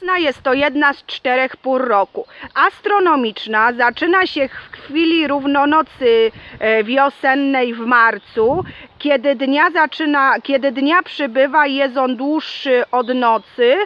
Wiosna jest to jedna z czterech pór roku. Astronomiczna zaczyna się w chwili równonocy e, wiosennej w marcu, kiedy dnia, zaczyna, kiedy dnia przybywa, jest on dłuższy od nocy,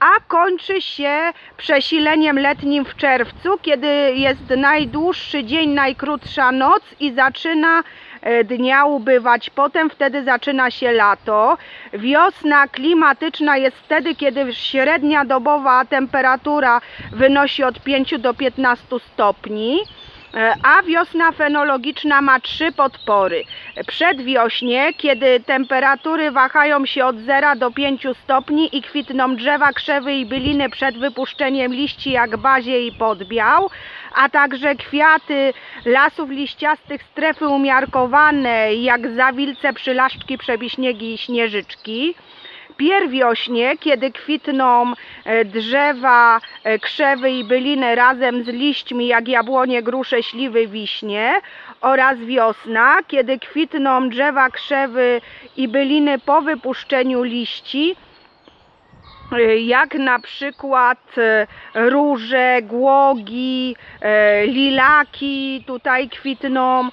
a kończy się przesileniem letnim w czerwcu, kiedy jest najdłuższy dzień, najkrótsza noc i zaczyna e, dnia ubywać. Potem wtedy zaczyna się lato. Wiosna klimatyczna jest wtedy, kiedy średnia dobowa temperatura wynosi od 5 do 15 stopni. E, A wiosna fenologiczna ma trzy podpory. Przedwiośnie, kiedy temperatury wahają się od 0 do 5 stopni i kwitną drzewa, krzewy i byliny przed wypuszczeniem liści jak bazie i podbiał, a także kwiaty lasów liściastych, strefy umiarkowane jak zawilce, przylaszczki, przebiśniegi i śnieżyczki pierwiośnie, kiedy kwitną e, drzewa, e, krzewy i byliny razem z liśćmi jak jabłonie, grusze, śliwy, wiśnie oraz wiosna, kiedy kwitną drzewa, krzewy i byliny po wypuszczeniu liści e, jak na przykład róże, głogi, lilaki tutaj kwitną,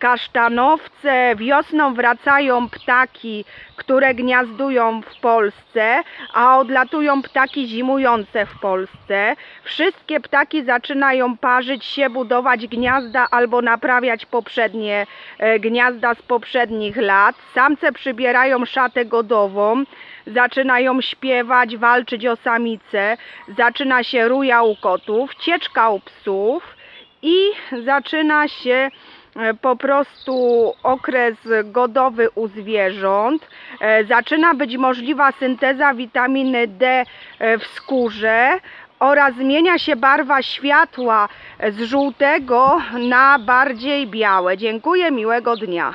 kasztanowce. Wiosną wracają ptaki, które gniazdują w Polsce, a odlatują ptaki zimujące w Polsce. Wszystkie ptaki zaczynają parzyć się, budować gniazda albo naprawiać poprzednie e, gniazda z poprzednich lat. Samce przybierają szatę godową, zaczynają śpiewać, walczyć o samice, zaczyna się ruja u kotów, cieczka u psów i zaczyna się po prostu okres godowy u zwierząt. E, Zaczyna być możliwa synteza witaminy D e, w skórze oraz zmienia się barwa światła z żółtego na bardziej białe. Dziękuję, miłego dnia.